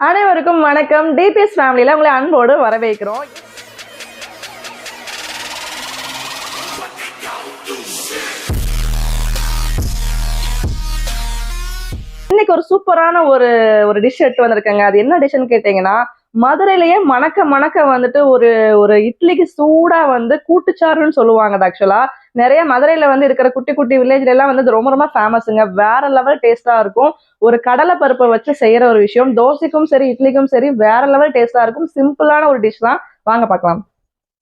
அனைவருக்கும் வணக்கம். டிபிஎஸ் ஃபேமிலியில் உங்களை அன்போடு வரவேற்கிறோம். இன்னைக்கு ஒரு சூப்பரான ஒரு ஒரு டிஷ் எடுத்து வந்திருக்கேங்க. அது என்ன டிஷ்னு கேட்டீங்கன்னா மதுரையிலேயே மணக்க மணக்க வந்துட்டு ஒரு ஒரு இட்லிக்கு சூடா வந்து கூட்டுச்சாறுன்னு சொல்லுவாங்க ஆக்சுவலா நிறைய மதுரையில வந்து இருக்கிற குட்டி குட்டி வில்லேஜ்ல எல்லாம் வந்து ரொம்ப ரொம்ப ஃபேமஸுங்க வேற லெவல் டேஸ்டா இருக்கும். ஒரு கடலை பருப்பை வச்சு செய்யற ஒரு விஷயம். தோசைக்கும் சரி இட்லிக்கும் சரி வேற லெவல் டேஸ்டா இருக்கும். சிம்பிளான ஒரு டிஷ் தான். வாங்க பார்க்கலாம்.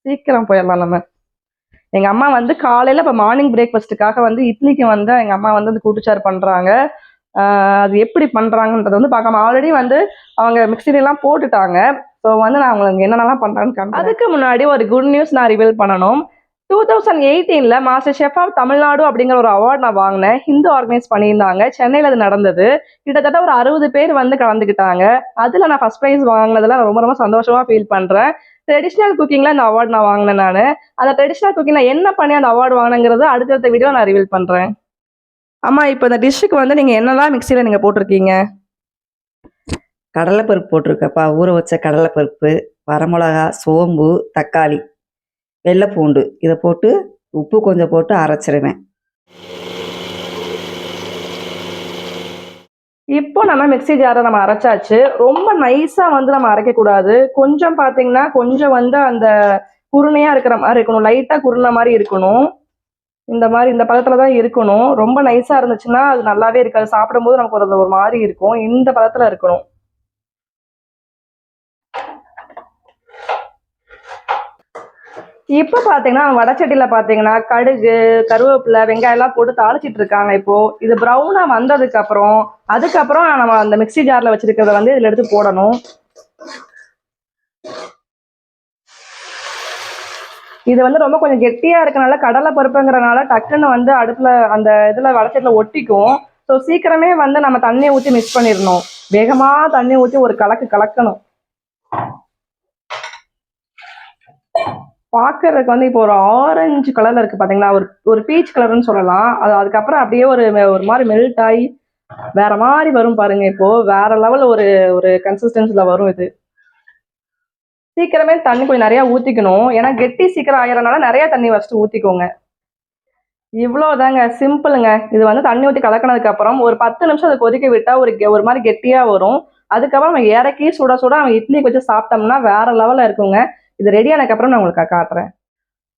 சீக்கிரம் போயிடலாம் நம்ம. எங்க அம்மா வந்து காலையில இப்போ மார்னிங் பிரேக்ஃபாஸ்ட்டுக்காக வந்து இட்லிக்கு வந்து எங்க அம்மா வந்து அந்த கூட்டுச்சாறு பண்றாங்க. அது எப்படி பண்ணுறாங்கன்றத வந்து பார்க்காம ஆல்ரெடி வந்து அவங்க மிக்சில போட்டுட்டாங்க. ஸோ வந்து நான் உங்களுக்கு என்னென்னலாம் பண்ணுறேன்னு அதுக்கு முன்னாடி ஒரு குட் நியூஸ் நான் ரிவீல் பண்ணணும். டூ தௌசண்ட் எயிட்டீனில் மாஸ்டர் ஷெஃப் ஆஃப் தமிழ்நாடு அப்படிங்கிற ஒரு அவார்ட் நான் வாங்கினேன். ஹிந்து ஆர்கனைஸ் பண்ணியிருந்தாங்க. சென்னையில் அது நடந்தது. கிட்டத்தட்ட ஒரு அறுபது பேர் வந்து கலந்துக்கிட்டாங்க. அதில் நான் ஃபர்ஸ்ட் ப்ரைஸ் வாங்கினதில் நான் ரொம்ப ரொம்ப சந்தோஷமாக ஃபீல் பண்ணுறேன் ட்ரெடிஷ்னல் குக்கிங்கில் இந்த அவார்ட் நான் வாங்கினேன் நான். அந்த ட்ரெடிஷ்னல் குக்கிங்கில் என்ன பண்ணி அந்த அவார்டு வாங்கினங்கிறது அடுத்தடுத்த வீடியோ நான் ரிவீல் பண்ணுறேன் அம்மா இப்போ இந்த டிஷ்ஷுக்கு வந்து நீங்க என்னெல்லாம் மிக்சியில் நீங்க போட்டிருக்கீங்க? கடலைப்பருப்பு போட்டிருக்கப்பா. ஊற வச்ச கடலைப்பருப்பு வரமிளகா சோம்பு தக்காளி வெள்ளைப்பூண்டு. இதை போட்டு உப்பு கொஞ்சம் போட்டு அரைச்சிருவேன். இப்போ நம்ம மிக்ஸி ஜாரை நம்ம அரைச்சாச்சு. ரொம்ப நைஸா வந்து நம்ம அரைக்க கூடாது கொஞ்சம் பாத்தீங்கன்னா கொஞ்சம் வந்து அந்த குருணையா இருக்கிற மாதிரி இருக்கணும். லைட்டா குருணை மாதிரி இருக்கணும். இந்த மாதிரி இந்த பதத்தில் தான் இருக்கணும். ரொம்ப நைஸாக இருந்துச்சுன்னா அது நல்லாவே இருக்காது. சாப்பிடும்போது நமக்கு ஒரு ஒரு மாதிரி இருக்கும். இந்த பதத்தில் இருக்கணும். இப்போ பார்த்தீங்கன்னா வடச்சட்டியில் பார்த்தீங்கன்னா கடுகு கருவேப்பிலை வெங்காயம்லாம் போட்டு தாளிச்சிட்டு இருக்காங்க இப்போ. இது ப்ரௌனாக வந்ததுக்கப்புறம் அதுக்கப்புறம் நம்ம அந்த மிக்ஸி ஜாரில் வச்சுருக்கிறத வந்து இதில் எடுத்து போடணும். இது வந்து ரொம்ப கொஞ்சம் கெட்டியா இருக்கனால கடலை பருப்புங்கிறனால டக்குன்னு வந்து அடுப்புல அந்த இதுல வடச்சட்டில ஒட்டிக்கும். ஸோ சீக்கிரமே வந்து நம்ம தண்ணியை ஊற்றி மிக்ஸ் பண்ணிடணும். வேகமா தண்ணி ஊற்றி ஒரு கலக்கு கலக்கணும். பார்க்கறதுக்கு வந்து இப்போ ஒரு ஆரஞ்சு கலர்ல இருக்கு பாத்தீங்களா? ஒரு ஒரு பீச் கலர்னு சொல்லலாம். அது அதுக்கப்புறம் அப்படியே ஒரு ஒரு மாதிரி மெல்ட் ஆகி வேற மாதிரி வரும் பாருங்க இப்போ. வேற லெவல் ஒரு ஒரு கன்சிஸ்டன்சில வரும் இது. சீக்கிரமே தண்ணி கொஞ்சம் நிறையா ஊற்றிக்கணும் ஏன்னா கெட்டி சீக்கிரம் ஆகிறனால நிறைய தண்ணி ஃபஸ்ட்டு ஊற்றிக்கோங்க இவ்வளோதாங்க சிம்பிளுங்க. இது வந்து தண்ணி ஊற்றி கலக்கினதுக்கப்புறம் ஒரு பத்து நிமிஷம் அதை கொதிக்க விட்டால் ஒரு கெ- ஒரு மாதிரி கெட்டியாக வரும். அதுக்கப்புறம் நம்ம இறக்கி சுட சுட அவன் இட்லிக்கு வச்சு சாப்பிட்டோம்னா வேற லெவலில் இருக்குங்க. இது ரெடி ஆனதுக்கப்புறம் நான் உங்களுக்கு காட்டுறேன்.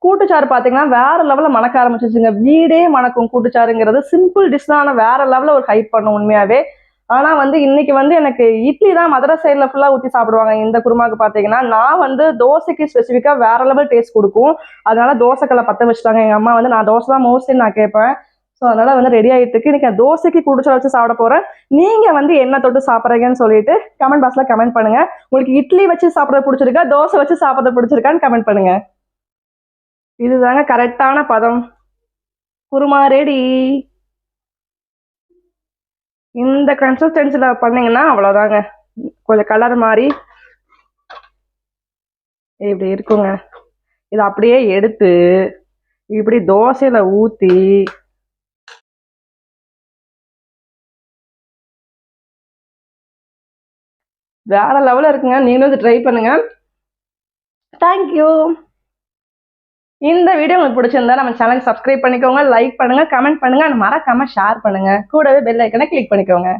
கூட்டுச்சாறு பார்த்தீங்கன்னா வேற லெவலில் மணக்க ஆரம்பிச்சிச்சுங்க. வீடே மணக்கும் கூட்டுச்சாருங்கிறது சிம்பிள் டிஷ் தான். ஆனால் வேற லெவலில் ஒரு ஹைப் பண்ணும் உண்மையாகவே ஆனால் வந்து இன்னைக்கு வந்து எனக்கு இட்லி தான் மதுரை சைடில் ஃபுல்லாக ஊற்றி சாப்பிடுவாங்க. இந்த குருமாக்கு பார்த்தீங்கன்னா நான் வந்து தோசைக்கு ஸ்பெசிஃபிக்காக வேற லெவல் டேஸ்ட் கொடுக்கும். அதனால தோசைக்கல்லை பற்ற வச்சுட்டாங்க. எங்கள் அம்மா வந்து நான் தோசை தான் மோஸ்ட்லி நான் கேட்பேன். ஸோ அதனால வந்து ரெடி ஆகிட்டு இருக்கு. இன்னைக்கு தோசைக்கு குடிச்சா வச்சு சாப்பிட போறேன். நீங்க வந்து என்ன தொட்டு சாப்பிட்றீங்கன்னு சொல்லிட்டு கமெண்ட் பாக்ஸ்ல கமெண்ட் பண்ணுங்க. உங்களுக்கு இட்லி வச்சு சாப்பிட்றது பிடிச்சிருக்கா? தோசை வச்சு சாப்பிட்றது பிடிச்சிருக்கான்னு கமெண்ட் பண்ணுங்க. இதுதாங்க கரெக்டான பதம். குருமா ரெடி இந்த கன்சிஸ்டன்சில பண்ணீங்கன்னா அவ்வளோதாங்க கொஞ்சம் கலர் மாதிரி இப்படி இருக்குங்க. இதை அப்படியே எடுத்து இப்படி தோசையில் ஊற்றி வேற லெவலில் இருக்குங்க. நீங்களும் இது ட்ரை பண்ணுங்க. தேங்க்யூ இந்த வீடியோ உங்களுக்கு பிடிச்சிருந்தா நம்ம சேனல் சப்ஸ்கிரைப் பண்ணிக்கோங்க லைக் பண்ணுங்க கமெண்ட் பண்ணுங்க and மறக்காம ஷேர் பண்ணுங்க. கூடவே பெல் ஐக்கனை கிளிக் பண்ணிக்கோங்க.